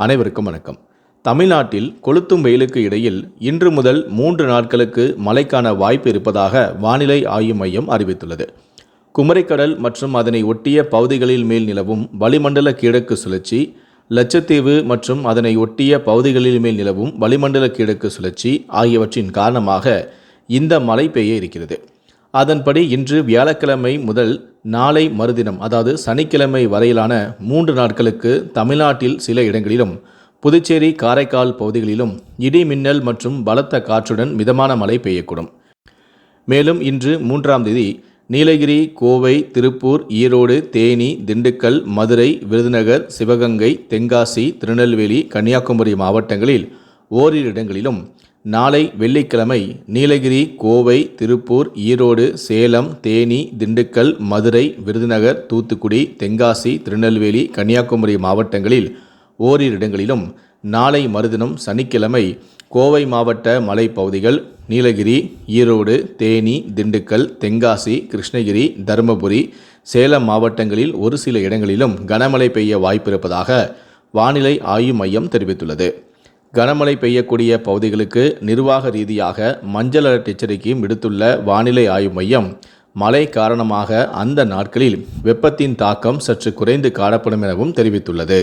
அனைவருக்கும் வணக்கம். தமிழ்நாட்டில் கொளுத்தும் வெயிலுக்கு இடையில் இன்று முதல் மூன்று நாட்களுக்கு மழைக்கான வாய்ப்பு இருப்பதாக வானிலை ஆய்வு மையம் அறிவித்துள்ளது. குமரிக்கடல் மற்றும் அதனை ஒட்டிய பகுதிகளில் மேல் நிலவும் வளிமண்டல கிழக்கு சுழற்சி லட்சத்தீவு மற்றும் அதனை ஒட்டிய பகுதிகளில் மேல் நிலவும் வளிமண்டல கிழக்கு சுழற்சி ஆகியவற்றின் காரணமாக இந்த மழை பெய்ய இருக்கிறது. அதன்படி இன்று வியாழக்கிழமை முதல் நாளை மறுதினம் அதாவது சனிக்கிழமை வரையிலான மூன்று நாட்களுக்கு தமிழ்நாட்டில் சில இடங்களிலும் புதுச்சேரி காரைக்கால் பகுதிகளிலும் இடி மின்னல் மற்றும் பலத்த காற்றுடன் மிதமான மழை பெய்யக்கூடும். மேலும் இன்று மூன்றாம் தேதி நீலகிரி கோவை திருப்பூர் ஈரோடு தேனி திண்டுக்கல் மதுரை விருதுநகர் சிவகங்கை தென்காசி திருநெல்வேலி கன்னியாகுமரி மாவட்டங்களில் ஓரிரு இடங்களிலும் நாளை வெள்ளிக்கிழமை நீலகிரி கோவை திருப்பூர் ஈரோடு சேலம் தேனி திண்டுக்கல் மதுரை விருதுநகர் தூத்துக்குடி தென்காசி திருநெல்வேலி கன்னியாகுமரி மாவட்டங்களில் ஓரிரு இடங்களிலும் நாளை மறுதினம் சனிக்கிழமை கோவை மாவட்ட மலைப்பகுதிகள் நீலகிரி ஈரோடு தேனி திண்டுக்கல் தென்காசி கிருஷ்ணகிரி தருமபுரி சேலம் மாவட்டங்களில் ஒரு சில இடங்களிலும் கனமழை பெய்ய வாய்ப்பிருப்பதாக வானிலை ஆய்வு மையம் தெரிவித்துள்ளது. கனமழை பெய்யக்கூடிய பகுதிகளுக்கு நிர்வாக ரீதியாக மஞ்சள் அலர்ட் எச்சரிக்கையும் விடுத்துள்ள வானிலை ஆய்வு மையம் மழை காரணமாக அந்த நாட்களில் வெப்பத்தின் தாக்கம் சற்று குறைந்து காணப்படும் எனவும் தெரிவித்துள்ளது.